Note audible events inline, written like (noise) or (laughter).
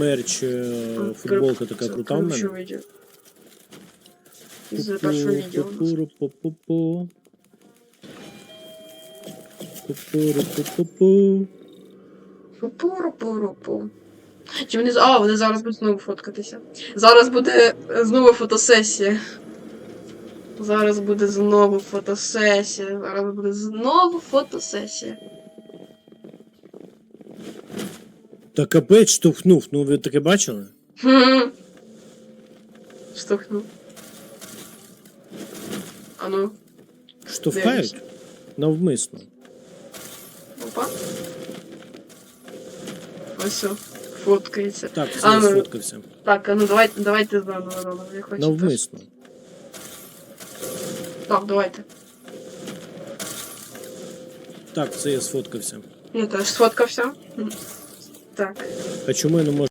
мерч, е, футболка така крута в мене. Из першого відео. Пу-пу-ру-пу-пу-пу. Пу-пу-ру-пу-пу-пу. Пу-пу-ру-пу-ру-пу. Чи вони... А, вони зараз будуть знову фоткатися. Зараз буде е, знову фотосесія. Зараз буде знову фотосесія. Зараз буде знову фотосесія. Та капець штовхнув, ну ви таке бачили? (laughs) Штовхнув. А ну, Штовхають? Навмисно. опа. Ось все. Фоткається. Так, це А, ну, сфоткався. Так, а ну давайте, давайте заново, заново. Я хочу теж. Навмисно. Так, давайте. Так, це я сфоткався. Я теж сфоткався. Так. А чому я не можу?